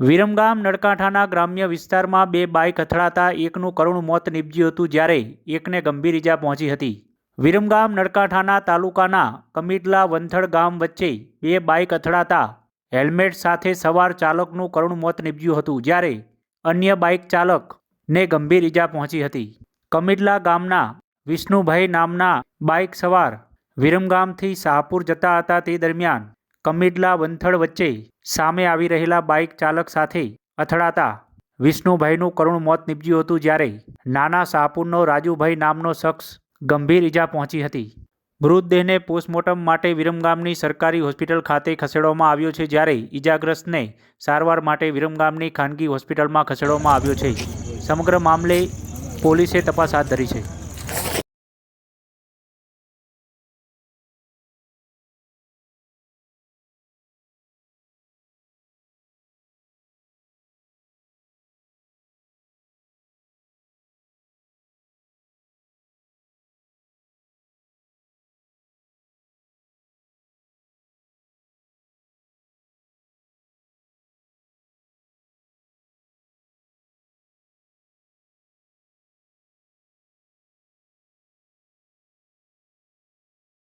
વિરમગામ નળકાંઠાના ગ્રામ્ય વિસ્તારમાં બે બાઇક અથડાતા એકનું કરુણ મોત નીપજ્યું હતું જ્યારે એકને ગંભીર ઇજા પહોંચી હતી. વિરમગામ નળકાંઠાના તાલુકાના કમીટલા વંથડ ગામ વચ્ચે બે બાઇક અથડાતા હેલ્મેટ સાથે સવાર ચાલકનું કરુણ મોત નીપજ્યું હતું જ્યારે અન્ય બાઇક ચાલકને ગંભીર ઇજા પહોંચી હતી. કમીટલા ગામના વિષ્ણુભાઈ નામના બાઇક સવાર વિરમગામથી શાહપુર જતા હતા તે દરમિયાન કમીટલા વંથળ વચ્ચે સામે આવી રહેલા બાઇક ચાલક સાથે અથડાતા વિષ્ણુભાઈનું કરુણ મોત નીપજ્યું હતું જ્યારે નાના શાહપુરનો રાજુભાઈ નામનો શખ્સ ગંભીર ઈજા પહોંચી હતી. મૃતદેહને પોસ્ટમોર્ટમ માટે વિરમગામની સરકારી હોસ્પિટલ ખાતે ખસેડવામાં આવ્યો છે જ્યારે ઈજાગ્રસ્તને સારવાર માટે વિરમગામની ખાનગી હોસ્પિટલમાં ખસેડવામાં આવ્યો છે. સમગ્ર મામલે પોલીસે તપાસ હાથ ધરી છે.